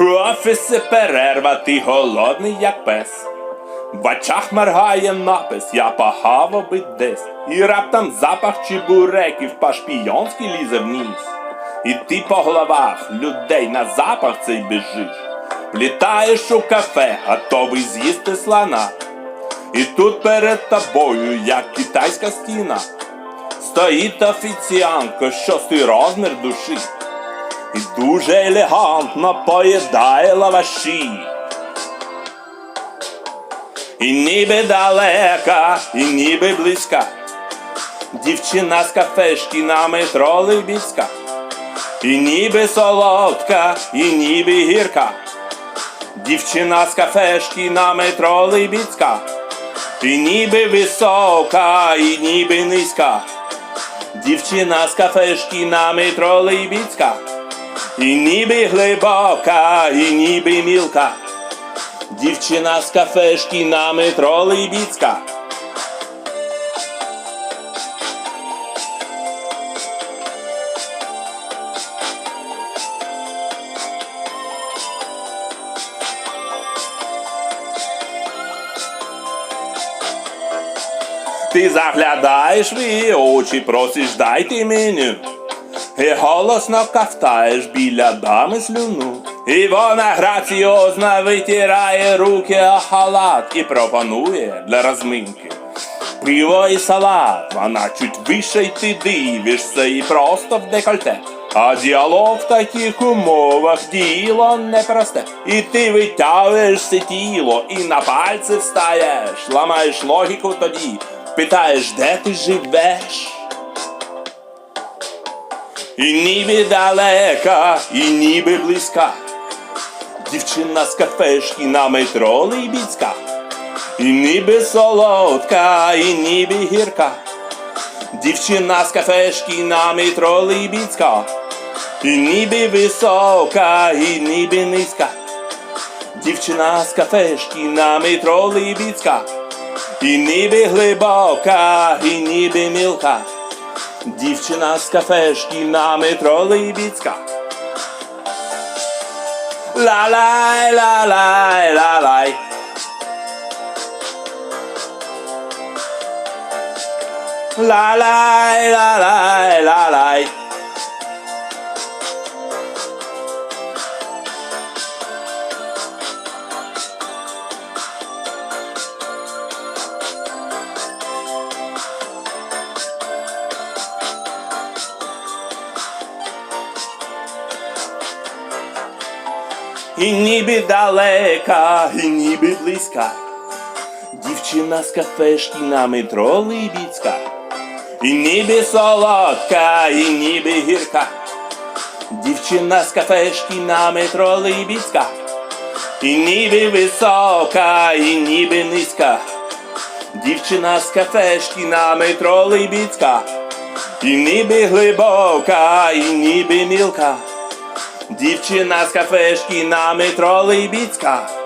У офісі перерва, ти голодний, як пес. В очах моргає напис, я погав би десь. І раптом запах чебуреків по-шпійонськи лізе вниз. І ти по головах людей на запах цей біжиш. Влітаєш у кафе, готовий з'їсти слона. І тут перед тобою, як китайська стіна, стоїть офіціантка, шостий розмір душі. І дуже елегантно поїдає лаваші. І ніби далека, і ніби близька. Дівчина з кафешки на метро Либіська. І ніби солодка, і ніби гірка. Дівчина з кафешки на метро Либіцька. І ніби висока, і ніби низька. Дівчина з кафешки на метро Либіцька. І ніби глибока, і ніби мілка. Дівчина з кафешки на метро Либіцька. Ти заглядаєш в її очі, просиш дайте меню. І голосно кафтаєш біля дами слюну. І вона граціозно витирає руки о халат і пропонує для розминки. Пиво і салат, вона чуть вище й ти дивишся і просто в декольте. А діалог в таких умовах діло непросте. І ти витягуєш все тіло і на пальці встаєш, ламаєш логіку тоді, питаєш, де ти живеш. І ніби далека, і ніби близька. Дівчина з кафешки на метро Либіцька. І ніби солодка, і ніби гірка. Дівчина з кафешки на метро Либіцька. І ніби висока, і ніби низька. Дівчина з кафешки на метро Либіцька. І ніби глибока, і ніби мілка. Дівчина з кафешки на метро Либіцька. Ла-лай, ла-лай, ла-лай. Ла-лай, ла-лай, ла-лай. І ніби далека, і ніби близька. Дівчина з кафешки на метро Либіцька. І ніби солодка, і ніби гірка. Дівчина з кафешки на метро Либіцька. І ніби висока, і ніби низька. Дівчина з кафешки на метро Либіцька. І ніби глибока, і ніби мілка. Дівчина з кафешки на метро Либіцька.